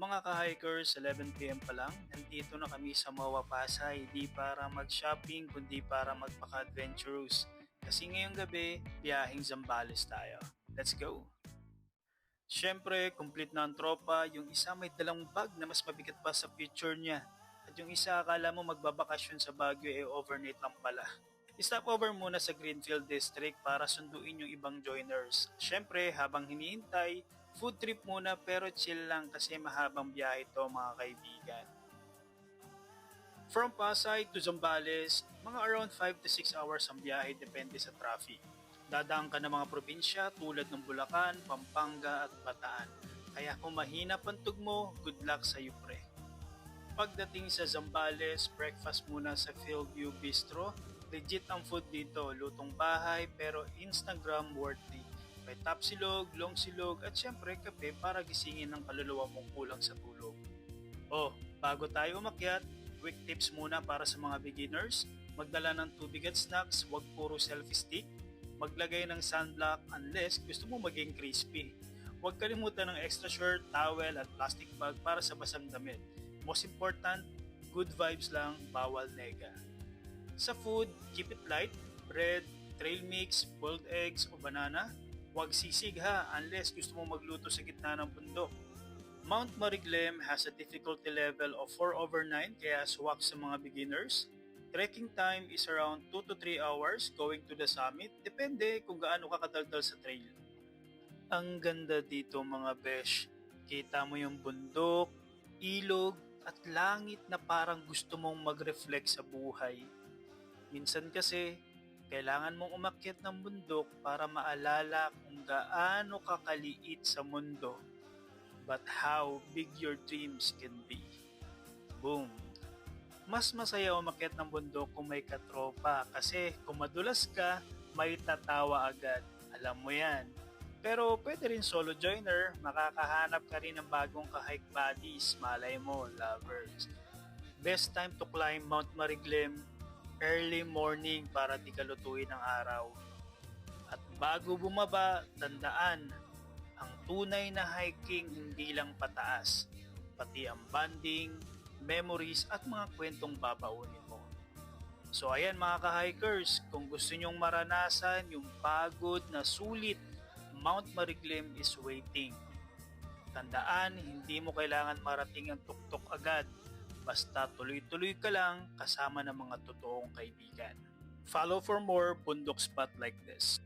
Mga ka-hikers, 11pm pa lang, nandito na kami sa Mawa Pasay, di para mag-shopping kundi para magpaka-adventurous. Kasi ngayong gabi, biyaheng Zambales tayo. Let's go! Siyempre, complete na ang tropa, yung isa may dalang bag na mas mabigat pa sa picture niya. At yung isa akala mo magbabakasyon sa Baguio eh overnight lang pala. Stop over muna sa Greenfield District para sunduin yung ibang joiners. Siyempre, habang hinihintay, food trip muna pero chill lang kasi mahabang biyahe to mga kaibigan. From Pasay to Zambales, mga around 5 to 6 hours ang biyahe depende sa traffic. Dadaan ka ng mga probinsya tulad ng Bulacan, Pampanga at Bataan. Kaya kung mahina pantog mo, good luck sa iyo pre. Pagdating sa Zambales, breakfast muna sa Fieldview Bistro. Legit ang food dito, lutong bahay pero Instagram worthy. May top silog, long silog at syempre kape para gisingin ng kaluluwa mong kulang sa tulog. Oh, bago tayo umakyat, quick tips muna para sa mga beginners. Magdala ng tubig at snacks, wag puro selfie stick. Maglagay ng sunblock unless gusto mo maging crispy. Huwag kalimutan ng extra shirt, towel at plastic bag para sa basang damit. Most important, good vibes lang, bawal nega. Sa food, keep it light, bread, trail mix, boiled eggs o banana. Huwag sisig ha unless gusto mo magluto sa gitna ng bundok. Mount Mariglem has a difficulty level of 4 over 9 kaya swak sa mga beginners. Trekking time is around 2 to 3 hours going to the summit, depende kung gaano ka kadaldal sa trail. Ang ganda dito mga besh. Kita mo yung bundok, ilog, at langit na parang gusto mong mag-reflect sa buhay. Minsan kasi, kailangan mong umakyat ng bundok para maalala kung gaano kakaliit sa mundo. But how big your dreams can be. Boom! Mas masaya umakyat ng bundok kung may katropa kasi kung madulas ka, may tatawa agad. Alam mo yan. Pero pwede rin solo joiner, makakahanap ka rin ng bagong kahike buddies, malay mo, lovers. Best time to climb Mount Mariglem, early morning para di ka lutuin ng araw. At bago bumaba, tandaan, ang tunay na hiking hindi lang pataas, pati ang banding, memories at mga kwentong babaunin mo. So ayan mga ka-hikers, kung gusto nyong maranasan yung pagod na sulit Mount Mariglem is waiting. Tandaan, hindi mo kailangan marating ang tuktok agad. Basta tuloy-tuloy ka lang kasama ng mga totoong kaibigan. Follow for more bundok spot like this.